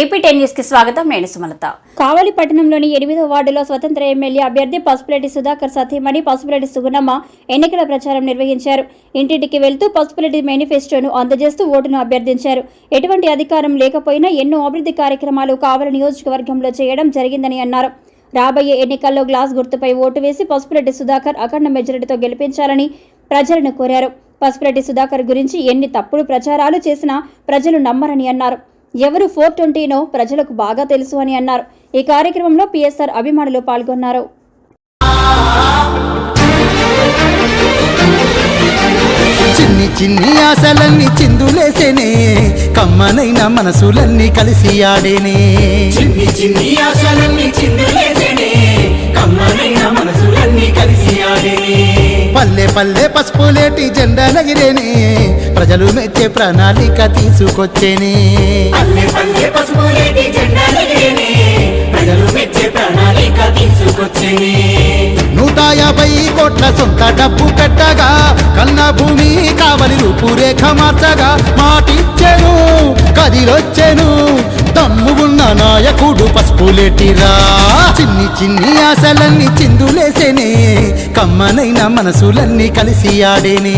AP ten న్యూస్కి స్వాగతం నేను సుమలత. కావలి పట్టణంలోని ఎనిమిదో వార్డులో స్వతంత్ర ఎమ్మెల్యే అభ్యర్థి పసుపులేటి సుధాకర్ సతీమణి పసుపులేటి సుగుణమ్మ ఎన్నికల ప్రచారం నిర్వహించారు. ఇంటింటికి వెళ్తూ పసుపులేటి మేనిఫెస్టోను అందజేస్తూ ఓటును అభ్యర్థించారు. ఎటువంటి అధికారం లేకపోయినా ఎన్నో అభివృద్ధి కార్యక్రమాలు కావలి నియోజకవర్గంలో చేయడం జరిగిందని అన్నారు. రాబోయే ఎన్నికల్లో గ్లాస్ గుర్తుపై ఓటు వేసి పసుపురెడ్డి సుధాకర్ అఖండ మెజారిటీతో గెలిపించాలని ప్రజలను కోరారు. పసుపురెడ్డి సుధాకర్ గురించి ఎన్ని తప్పుడు ప్రచారాలు చేసినా ప్రజలు నమ్మరని అన్నారు. ఎవరు ఫోర్ ట్వంటీనో ప్రజలకు బాగా తెలుసు అని అన్నారు. ఈ కార్యక్రమంలో పిఎస్ఆర్ అభిమానులు పాల్గొన్నారు. చిన్ని చిన్ని ఆశలన్నీ చిందులేసేనే కమ్మనైన మనసులన్నీ కలిసి ఆడేనే. చిన్ని చిన్ని ఆశలన్నీ చిందులేసేనే కమ్మనైన మనసులన్నీ కలిసి ఆడేనే. పల్లె పల్లె పసుపులేటి జెండాలగిరేనే. ప్రజలు మెచ్చే ప్రణాళిక తీసుకొచ్చేనే. పల్లె పల్లె పసుపులేటి జెండాలెగిరేనే. ప్రజలు మెచ్చే ప్రణాళిక తీసుకొచ్చేనే. నూట యాభై కోట్ల సొంత డబ్బు కట్టగా కన్న భూమి కావలి రూపురేఖ మార్చగా మాటిచ్చెను కదిలొచ్చెను తమ్ముగున్న నాయకుడు పసుపులేటిరా చిన్ని చిన్ని ఆశలన్నీ చిందులేసేనే. కమ్మనైన మనసులన్నీ కలిసి ఆడేనే.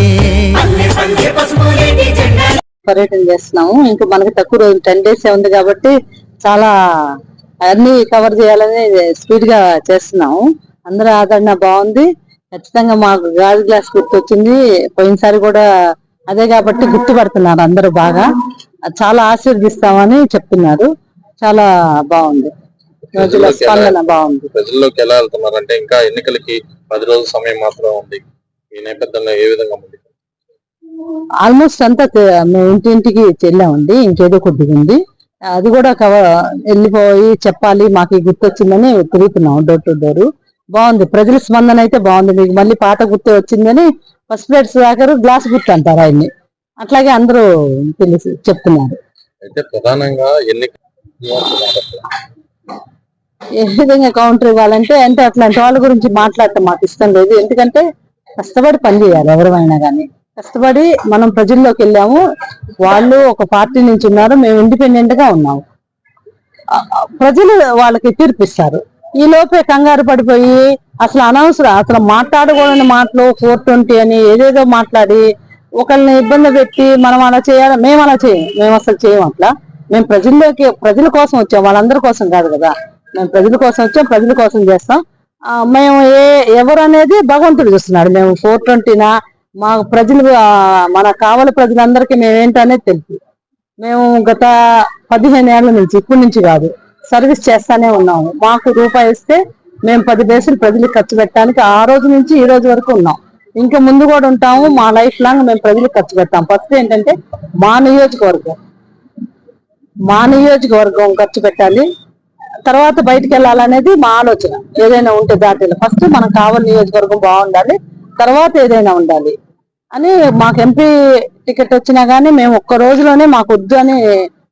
పర్యటన చేస్తున్నాము. ఇంకా మనకి తక్కువ రోజు టెన్ డేస్ ఉంది కాబట్టి చాలా అన్ని కవర్ చేయాలని స్పీడ్గా చేస్తున్నాము. అందరూ ఆదరణ బాగుంది. ఖచ్చితంగా మాకు గాజు గ్లాస్ గుర్తొచ్చింది. పోయినసారి కూడా అదే కాబట్టి గుర్తుపడుతున్నారు అందరూ బాగా. చాలా ఆశీర్దిస్తామని చెప్తున్నారు. చాలా బాగుంది. స్పందన బాగుంది. ప్రజల్లోకి ఎలా వెళ్తున్నారంటే ఇంకా ఎన్నికలకి పది రోజుల సమయం మాత్రం ఉంది. ఈ నేపథ్యంలో ఏ విధంగా ఉంది ఆల్మోస్ట్ అంతా మేము ఇంటింటికి చెల్లామండి. ఇంకేదో కొద్దిగా ఉంది. అది కూడా కవర్ వెళ్ళిపోయి చెప్పాలి మాకు గుర్తొచ్చిందని తిరుగుతున్నాం డోర్ టు డోర్. బాగుంది. ప్రజల స్పందన అయితే బాగుంది. మీకు మళ్ళీ పాత గుర్తు వచ్చిందని ఫస్ట్ ప్లేట్ సుధాకర్ గ్లాస్ గుర్తు అంటారు ఆయన్ని. అట్లాగే అందరూ తెలిసి చెప్తున్నారు. అయితే ప్రధానంగా ఎన్నిక ఏ విధంగా కౌంటర్ ఇవ్వాలంటే అంటే అట్లాంటి వాళ్ళ గురించి మాట్లాడటం మాకు ఇష్టం లేదు. ఎందుకంటే కష్టపడి పని చేయాలి ఎవరైనా కానీ కష్టపడి మనం ప్రజల్లోకి వెళ్ళాము. వాళ్ళు ఒక పార్టీ నుంచి ఉన్నారు. మేము ఇండిపెండెంట్గా ఉన్నాము. ప్రజలు వాళ్ళకి తీర్పిస్తారు ఈ లోపే కంగారు పడిపోయి అసలు అనవసరం. అసలు మాట్లాడకూడని మాటలు ఫోర్ ట్వంటీ అని ఏదేదో మాట్లాడి ఒకళ్ళని ఇబ్బంది పెట్టి మనం అలా చేయాలి? మేము అలా చేయం. మేము అసలు చేయం అట్లా. మేము ప్రజల్లోకి ప్రజల కోసం వచ్చాం. వాళ్ళందరి కోసం కాదు కదా. మేము ప్రజల కోసం వచ్చాం ప్రజల కోసం చేస్తాం. మేము ఏ ఎవరు అనేది భగవంతుడు చూస్తున్నాడు. మేము ఫోర్ ట్వంటీనా మా ప్రజలు మన కావలి ప్రజలందరికీ మేమేంటనేది తెలుసు. మేము గత పదిహేను ఏళ్ళ నుంచి ఇప్పటి నుంచి కాదు సర్వీస్ చేస్తానే ఉన్నాము. మాకు రూపాయి ఇస్తే మేము పది పైసలు ప్రజలకు ఖర్చు పెట్టడానికి ఆ రోజు నుంచి ఈ రోజు వరకు ఉన్నాం. ఇంకా ముందు కూడా ఉంటాము మా లైఫ్ లాంగ్ మేము ప్రజలకు ఖర్చు పెడతాం. ఫస్ట్ ఏంటంటే మా నియోజకవర్గం. మా నియోజకవర్గం ఖర్చు పెట్టాలి. తర్వాత బయటికి వెళ్ళాలనేది మా ఆలోచన. ఏదైనా ఉంటే దాటిలో ఫస్ట్ మనం కావాలి నియోజకవర్గం బాగుండాలి. తర్వాత ఏదైనా ఉండాలి. అని మాకు ఎంపీ టికెట్ వచ్చినా గానీ మేము ఒక్క రోజులోనే మాకు వద్దు అని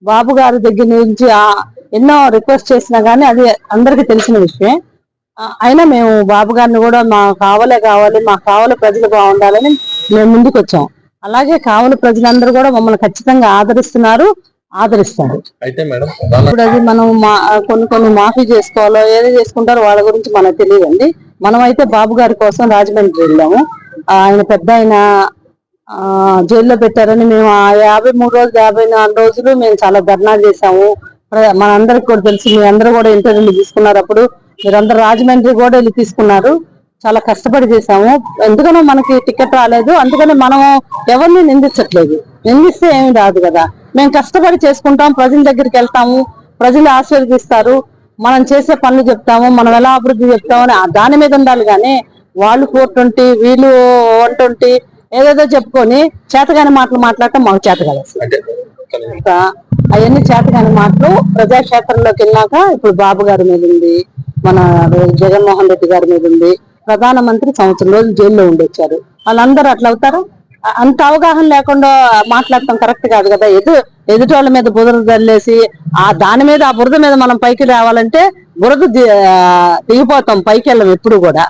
బాబు గారి దగ్గర నుంచి ఎన్నో రిక్వెస్ట్ చేసినా గానీ అది అందరికీ తెలిసిన విషయమే. అయినా మేము బాబు గారిని కూడా మా కావలే కావాలి మా కావలి ప్రజలు బాగుండాలని మేము ముందుకు వచ్చాం అలాగే కావలి ప్రజలందరూ కూడా మమ్మల్ని ఖచ్చితంగా ఆదరిస్తున్నారు ఆదరిస్తారు. అయితే మేడం ఇప్పుడు అది మనం కొన్ని కొన్ని మాఫీ చేసుకోవాలో ఏదో చేసుకుంటారో వాళ్ళ గురించి మనకు తెలియదండి. మనం అయితే బాబు గారి కోసం రాజమండ్రి వెళ్ళాము. ఆయన పెద్ద ఆయన జైల్లో పెట్టారని మేము ఆ యాభై మూడు రోజులు యాభై నాలుగు రోజులు మేము చాలా ధర్నాలు చేసాము మనందరికి కూడా తెలిసి మీ అందరూ కూడా ఇంటర్వ్యూలు తీసుకున్నారు అప్పుడు. మీరందరూ రాజమండ్రి కూడా వెళ్ళి తీసుకున్నారు. చాలా కష్టపడి చేసాము ఎందుకనో మనకి టికెట్ రాలేదు. అందుకని మనం ఎవరిని నిందించట్లేదు. నిందిస్తే ఏమి రాదు కదా. మేము కష్టపడి చేసుకుంటాం. ప్రజల దగ్గరికి వెళ్తాము. ప్రజలు ఆశీర్వదిస్తారు. మనం చేసే పనులు చెప్తాము. మనం ఎలా అభివృద్ధి చెప్తామని ఆ దాని మీద ఉండాలి కానీ వాళ్ళు ఫోర్ ట్వంటీ వీళ్ళు వన్ ట్వంటీ ఏదేదో చెప్పుకొని చేతగాని మాటలు మాట్లాడటం మాకు చేత అవన్నీ చేతగాని మాటలు ప్రజాక్షేత్రంలోకి వెళ్ళాక ఇప్పుడు బాబు గారి మీద ఉంది. మన జగన్మోహన్ రెడ్డి గారి మీద ఉంది. ప్రధానమంత్రి సంవత్సరం రోజులు జైల్లో ఉండొచ్చారు. వాళ్ళందరూ అట్లా అవుతారు? అంత అవగాహన లేకుండా మాట్లాడటం కరెక్ట్ కాదు కదా? ఎదు ఎదుటి వాళ్ళ మీద బురద తల్లేసి ఆ దాని మీద ఆ బురద మీద మనం పైకి రావాలంటే బురద దిగిపోతాం పైకి వెళ్ళం ఎప్పుడు కూడా.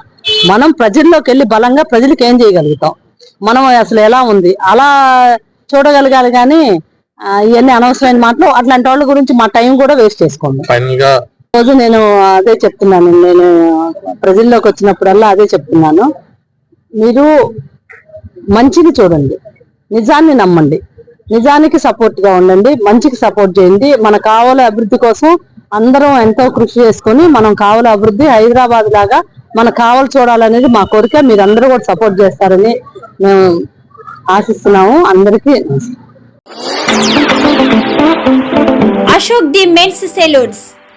మనం ప్రజల్లోకి వెళ్ళి బలంగా ప్రజలకు ఏం చేయగలుగుతాం? మనం అసలు ఎలా ఉంది? అలా చూడగలగాలి కానీ ఇవన్నీ అనవసరమైన మాటలు. అట్లాంటి వాళ్ళ గురించి మా టైం కూడా వేస్ట్ చేసుకోండి. ఫైనల్గా రోజు నేను అదే చెప్తున్నాను. నేను ప్రజల్లోకి వచ్చినప్పుడల్లా అదే చెప్తున్నాను. మీరు మంచిని చూడండి. నిజాన్ని నమ్మండి. నిజానికి సపోర్ట్గా ఉండండి. మంచికి సపోర్ట్ చేయండి. మన కావాల అభివృద్ధి కోసం అందరం ఎంతో కృషి చేసుకొని మనం కావాల అభివృద్ధి హైదరాబాద్ లాగా మన కావాలి చూడాలనేది మా కోరిక. మీరు అందరూ కూడా సపోర్ట్ చేస్తారని మేము ఆశిస్తున్నాము. అందరికీ అశోక్ ది మెన్స్ సెలూన్స్.